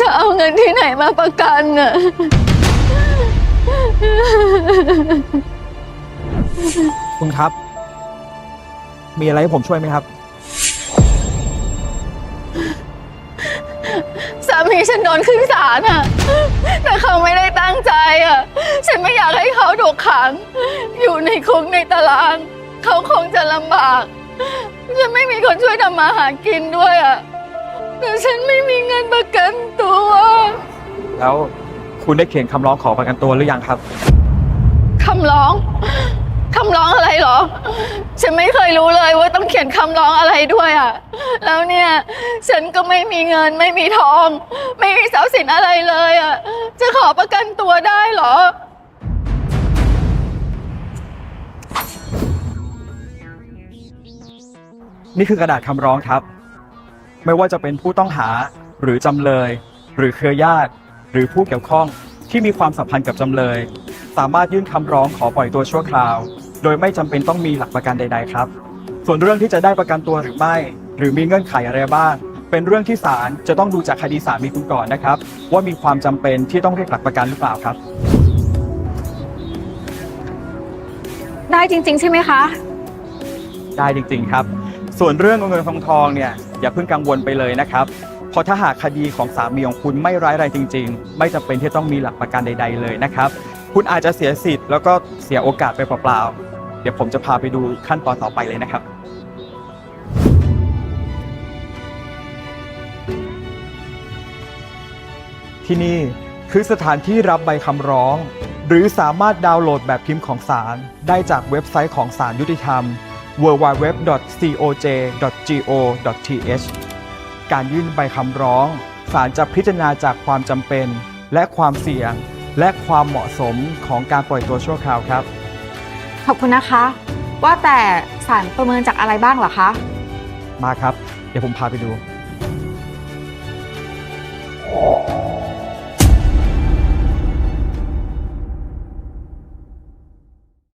จะเอาเงินที่ไหนมาประกันน่ะคุณครับ มีอะไรให้ผมช่วยไหมครับ สามีฉันโดนขึ้นศาลอะ แต่เขาไม่ได้ตั้งใจอะ ฉันไม่อยากให้เขาถูกขัง อยู่ในคุกในตาราง เขาคงจะลำบาก ฉันไม่มีคนช่วยทำมาหากินด้วยอะแต่ฉันไม่มีเงินประกันตัว แล้วคุณได้เขียนคำร้องขอประกันตัวหรือยังครับ คำร้อง คำร้องอะไรเหรอ ฉันไม่เคยรู้เลยว่าต้องเขียนคำร้องอะไรด้วยอะ แล้วเนี่ย ฉันก็ไม่มีเงินไม่มีทอง ไม่มีทรัพย์สินอะไรเลยอะ จะขอประกันตัวได้เหรอ นี่คือกระดาษคำร้องครับ ไม่ว่าจะเป็นผู้ต้องหา หรือจำเลย หรือเครือญาติ หรือผู้เกี่ยวข้องที่มีความสัมพันธ์กับจำเลย สามารถยื่นคำร้องขอปล่อยตัวชั่วคราว โดยไม่จำเป็นต้องมีหลักประกันใด ๆ ครับ ส่วนเรื่องที่จะได้ประกันตัวหรือไม่ หรือมีเงื่อนไขอะไรบ้าง เป็นเรื่องที่ศาลจะต้องดูจากคดีสามีคุณก่อนนะครับ ว่ามีความจำเป็นที่ต้องเรียกหลักประกันหรือเปล่าครับ ได้จริง ๆ ใช่ไหมคะ ได้จริง ๆ ครับ ส่วนเรื่องเงินทองทองเนี่ยอย่าเพิ่งกังวลไปเลยนะครับเพราะถ้าหากคดีของสามีของคุณไม่ร้ายแรงจริง ๆ ไม่จำเป็นที่ต้องมีหลักประกันใด ๆ เลยนะครับ คุณอาจจะเสียสิทธิ์แล้วก็เสียโอกาสไปเปล่าๆเดี๋ยวผมจะพาไปดูขั้นตอนต่อไปเลยนะครับที่นี่คือสถานที่รับใบคำร้อง หรือสามารถดาวน์โหลดแบบพิมพ์ของศาลได้จากเว็บไซต์ของศาลยุติธรรม www.coj.go.th การยื่นใบคำร้อง ศาลจะพิจารณาจากความจำเป็น และความเสี่ยง และความเหมาะสมของการปล่อยตัวชั่วคราวครับ ขอบคุณนะคะ ว่าแต่สารประเมินจากอะไรบ้างเหรอคะ มาครับ เดี๋ยวผมพาไปดู